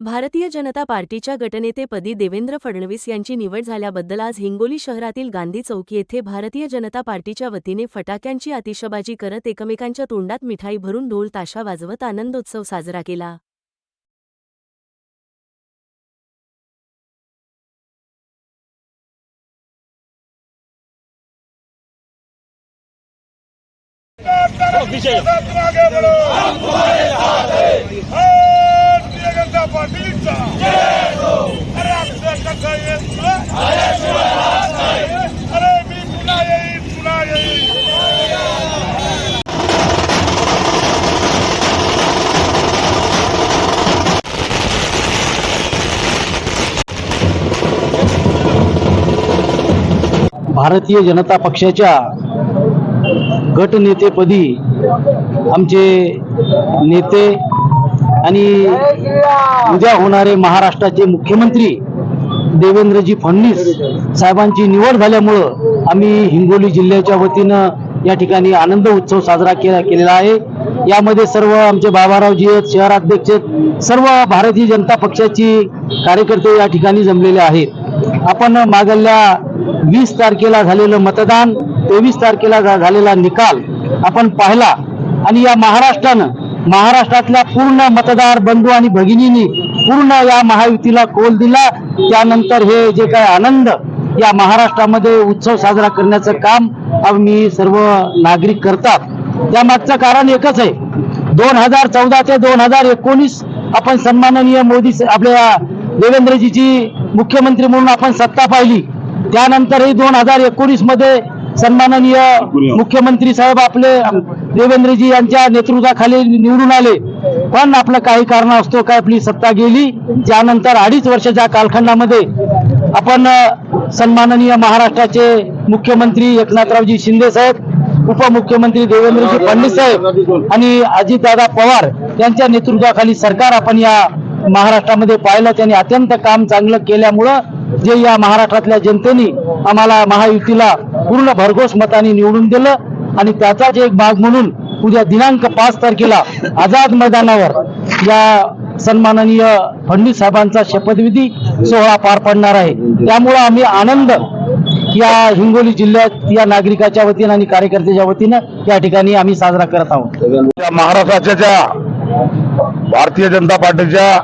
भारतीय जनता पार्टीच्या गटनेतेपदी देवेंद्र फडणवीस यांची निवड झाल्याबद्दल आज हिंगोली शहरातील गांधी चौक येथे भारतीय जनता पार्टीच्या वतीने फटाक्यांची आतिषबाजी करत एकमेकांच्या तोंडात मिठाई भरून ढोल ताशा वाजवत आनंदोत्सव साजरा केला. आगे भारतीय जनता पक्षाच्या गटनेतेपदी आमचे नेते आणि उद्या होणारे महाराष्ट्राचे मुख्यमंत्री देवेंद्रजी फडणवीस साहेबांची निवड झाल्यामुळं आम्ही हिंगोली जिल्ह्याच्या वतीनं या ठिकाणी आनंद उत्सव साजरा केला केलेला आहे. यामध्ये सर्व आमचे बाबारावजी आहेत शहराध्यक्ष आहेत सर्व भारतीय जनता पक्षाची कार्यकर्ते या ठिकाणी जमलेले आहेत. आपण मागल्या वीस तारखेला झालेलं मतदान तेवीस तारखेला झालेला निकाल आपण पाहिला. आणि या महाराष्ट्रानं महाराष्ट्रातल्या पूर्ण मतदार बंधू आणि भगिनींनी पूर्ण या महायुतीला कोल दिला. त्यानंतर हे जे काय आनंद या महाराष्ट्रामध्ये उत्सव साजरा करण्याचं काम आम्ही सर्व नागरिक करतात. त्यामागचं कारण एकच आहे. दोन हजार चौदा ते दोन हजार एकोणीस आपण सन्माननीय मोदी आपल्या देवेंद्रजीची मुख्यमंत्री म्हणून आपण सत्ता पाहिली. त्यानंतरही दोन हजार एकोणीसमध्ये सन्माननीय मुख्यमंत्री साहेब आपले देवेंद्रजी यांच्या नेतृत्वाखाली निवडून आले. पण आपलं काही कारण असतो काय आपली सत्ता गेली त्यानंतर अडीच वर्षाच्या कालखंडामध्ये आपण सन्माननीय महाराष्ट्राचे मुख्यमंत्री एकनाथरावजी शिंदे साहेब उपमुख्यमंत्री देवेंद्रजी फडणवीस साहेब आणि अजितदादा पवार यांच्या नेतृत्वाखाली सरकार आपण या महाराष्ट्रामध्ये पाहिलं. त्यांनी अत्यंत काम चांगलं केल्यामुळं जे या महाराष्ट्रातल्या जनतेने आम्हाला महायुतीला पूर्ण भरघोस मताने निवडून दिलं. आणि त्याचाच एक भाग म्हणून उद्या दिनांक पाच तारखेला आझाद मैदानावर या सन्माननीय फडणवीस साहेबांचा शपथविधी सोहळा पार पडणार आहे. त्यामुळं आम्ही आनंद या हिंगोली जिल्ह्यात या नागरिकाच्या वतीनं आणि कार्यकर्त्याच्या वतीनं या ठिकाणी आम्ही साजरा करत आहोत. महाराष्ट्राच्या ज्या भारतीय जनता पार्टीच्या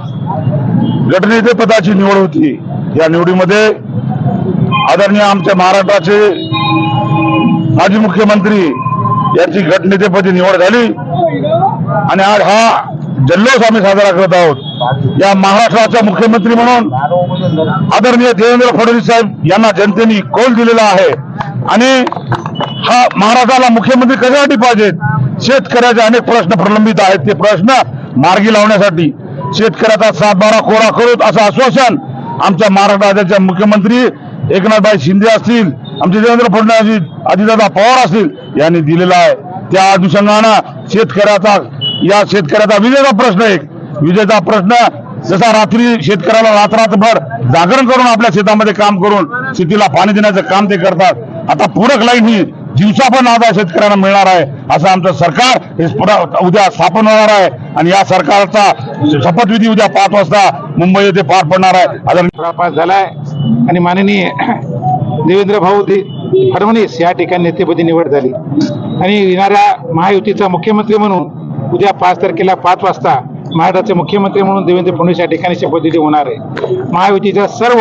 गटनेते पदाची निवड होती. या निवडीमध्ये आदरणीय आमच्या महाराष्ट्राचे माजी मुख्यमंत्री यांची गटनेतेपदी निवड झाली. आणि आज हा जल्लोष आम्ही साजरा करत आहोत. या महाराष्ट्राचा मुख्यमंत्री म्हणून आदरणीय देवेंद्र फडणवीस साहेब यांना जनतेने कौल दिलेला आहे. आणि हा महाराष्ट्राला मुख्यमंत्री कशासाठी पाहिजेत? शेतकऱ्याचे अनेक प्रश्न प्रलंबित आहेत. ते प्रश्न मार्गी लावण्यासाठी शेतकऱ्याचा सातबारा कोरा करूत असं आश्वासन आमच्या महाराष्ट्र राज्याच्या मुख्यमंत्री एकनाथभाई शिंदे असतील आमचे देवेंद्र फडणवीस अजितदादा पवार असतील यांनी दिलेला आहे. त्या अनुषंगानं शेतकऱ्याचा या शेतकऱ्याचा विजेचा प्रश्न एक. विजेचा प्रश्न जसा रात्री शेतकऱ्याला रात्रभर जागरण करून आपल्या शेतामध्ये काम करून शेतीला पाणी देण्याचं काम ते करतात. आता पूरक लाईन ही दिवसा पण आता शेतकऱ्यांना मिळणार आहे. असं आमचं सरकार हे उद्या स्थापन होणार आहे. आणि या सरकारचा शपथविधी उद्या पाच वाजता मुंबई येथे पार पडणार आहे. आदरणीय झालाय. आणि माननीय देवेंद्र भाऊ दे फडणवीस या ठिकाणी नेतेपदी निवड झाली. आणि येणाऱ्या महायुतीचा मुख्यमंत्री म्हणून उद्या पाच तारखेला पाच वाजता महाराष्ट्राचे मुख्यमंत्री म्हणून देवेंद्र फडणवीस या ठिकाणी शपथविधी होणार आहे. महायुतीच्या सर्व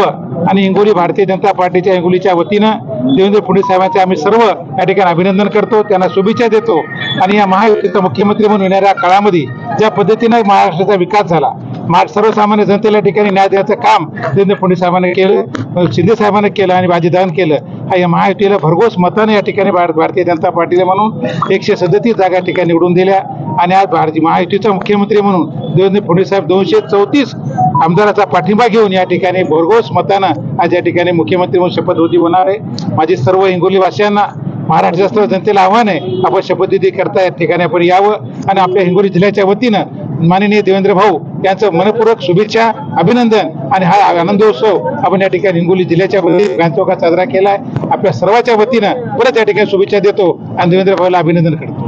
आणि हिंगोली भारतीय जनता पार्टीच्या हिंगोलीच्या वतीनं देवेंद्र फडणवीस साहेबांचे आम्ही सर्व या ठिकाणी अभिनंदन करतो त्यांना शुभेच्छा देतो. आणि या महायुतीचा मुख्यमंत्री म्हणून येणाऱ्या काळामध्ये ज्या पद्धतीनं महाराष्ट्राचा विकास झाला मा सर्वसामान्य जनतेला या ठिकाणी न्याय देण्याचं काम देवेंद्र फडणवीस साहेबांनी केलं शिंदे साहेबांनी केलं आणि बाजीदान केलं हा या महायुतीला भरघोस मताने या ठिकाणी भार- भारतीय जनता पार्टीला म्हणून एकशे सदतीस जागा ठिकाणी निवडून दिल्या. आणि आज भारतीय महायुतीचा मुख्यमंत्री म्हणून देवेंद्र फडणवीस साहेब दोनशे चौतीस आमदाराचा पाठिंबा घेऊन या ठिकाणी भरघोस मतानं आज या ठिकाणी मुख्यमंत्री म्हणून शपथविधी होणार आहे. माझी सर्व हिंगोली वासियांना महाराष्ट्र सर्व जनतेला आव्हान आहे आपण शपथविधी करता या ठिकाणी आपण यावं. आणि आपल्या हिंगोली जिल्ह्याच्या वतीनं माननीय देवेंद्र भाऊ यांचं मनपूर्वक शुभेच्छा अभिनंदन आणि हा आनंदोत्सव आपण या ठिकाणी हिंगोली जिल्ह्याच्या वतीने गांधीचौकात साजरा केला आहे आपल्या सर्वांच्या वतीनं परत या ठिकाणी शुभेच्छा देतो आणि देवेंद्र भाऊला अभिनंदन करतो.